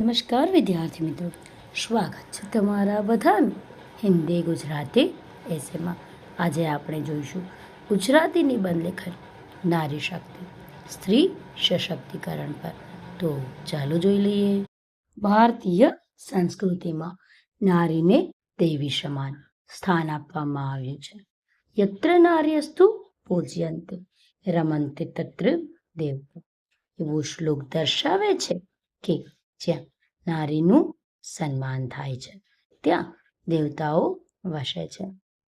નમસ્કાર વિદ્યાર્થી મિત્રો. સ્વાગત છે તમારા બધાનું હિન્દી ગુજરાતી એસેમાં આજે આપણે જોઈશું ગુજરાતી નિબંધ લેખન નારી શક્તિ, સ્ત્રી સશક્તિકરણ પર. તો ચાલો જોઈ લઈએ. ભારતીય સંસ્કૃતિમાં નારીને દેવી સમાન સ્થાન આપવામાં આવ્યું છે. યત્ર નાર્યસ્તુ પૂજ્યંત રમંતે તત્ર દેવ એવો શ્લોક દર્શાવે છે કે જ્યાં નારીનું સન્માન થાય છે. ત્યાં દેવતાઓ વસે છે.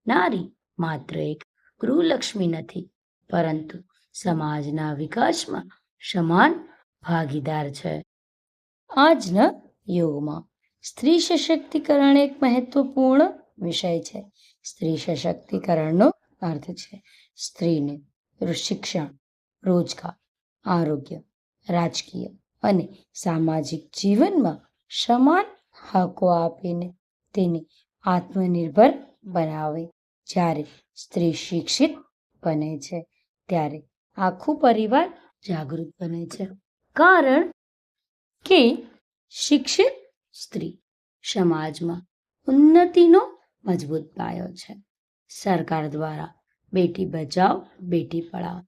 નારી માત્ર એક ગૃહલક્ષ્મી નથી, પરંતુ સમાજના વિકાસમાં સમાન ભાગીદાર છે. આજના યુગમાં સ્ત્રી સશક્તિકરણ એક મહત્વપૂર્ણ વિષય છે. સ્ત્રી સશક્તિકરણનો અર્થ છે સ્ત્રીને શિક્ષણ, રોજગાર, આરોગ્ય, રાજકીય અને સામાજિક જીવનમાં સમાન હકો આપીને તેને આત્મનિર્ભર બનાવે. જ્યારે સ્ત્રી શિક્ષિત બને છે, ત્યારે આખું પરિવાર જાગૃત બને છે. કારણ કે શિક્ષિત સ્ત્રી સમાજમાં ઉન્નતિનો મજબૂત પાયો છે. સરકાર દ્વારા બેટી બચાવ, બેટી પઢાવ,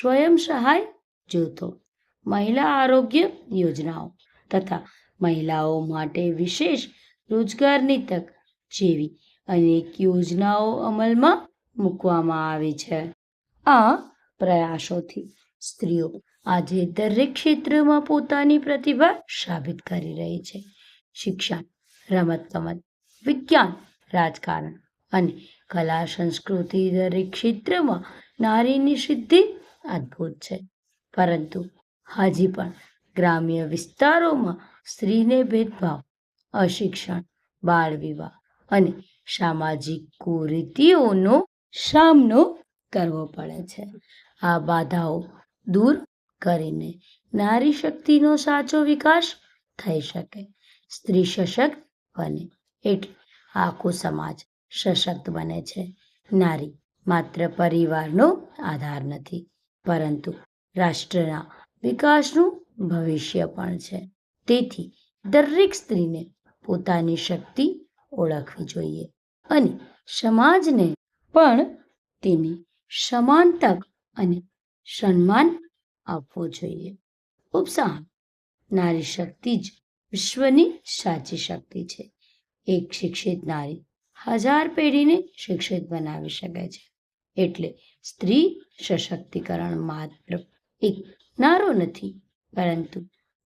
સ્વયં સહાય જૂથો મહિલા આરોગ્ય યોજનાઓ તથા મહિલાઓ માટે વિશેષ રોજગારની તક જેવી અનેક યોજનાઓ અમલમાં મૂકવામાં આવી છે. આ પ્રયાસોથી સ્ત્રીઓ આજે દરેક ક્ષેત્રમાં પોતાની પ્રતિભા સાબિત કરી રહી છે. શિક્ષણ, રમતગમત, વિજ્ઞાન, રાજકારણ અને કલા સંસ્કૃતિ દરેક ક્ષેત્રમાં નારીની સિદ્ધિ અદ્ભુત છે. પરંતુ હજી પણ ગ્રામ્ય વિસ્તારોમાં સ્ત્રીને ભેદભાવ, અશિક્ષણ, બાળ વિવાહ અને સામાજિક કુરીતિઓનો સામનો કરવો પડે છે. આ બાધાઓ દૂર કરીને નારી શક્તિનો સાચો વિકાસ થઈ શકે. સ્ત્રી સશક્ત બને એટલે આખો સમાજ સશક્ત બને છે. નારી માત્ર પરિવારનો આધાર નથી, પરંતુ રાષ્ટ્રના વિકાસનું ભવિષ્ય પણ છે. તેથી દરેક સ્ત્રીને પોતાની શક્તિ ઓળખવી જોઈએ અને સમાજને પણ તેની સમાન તક અને સન્માન આપવું જોઈએ. ઉપસાહ નારી શક્તિ જ વિશ્વની સાચી શક્તિ છે. એક શિક્ષિત નારી હજાર પેઢીને શિક્ષિત બનાવી શકે છે. એટલે સ્ત્રી સશક્તિકરણ માત્ર એક નારો નથી, પરંતુ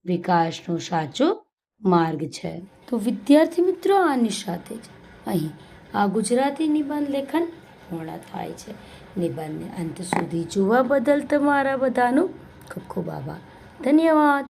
વિકાસનો સાચો માર્ગ છે. તો વિદ્યાર્થી મિત્રો, આની સાથે જ અહીં આ ગુજરાતી નિબંધ લેખન પૂર્ણ થાય છે. નિબંધને અંત સુધી જોવા બદલ તમારા બધાનો ખૂબ ખૂબ આભાર. ધન્યવાદ.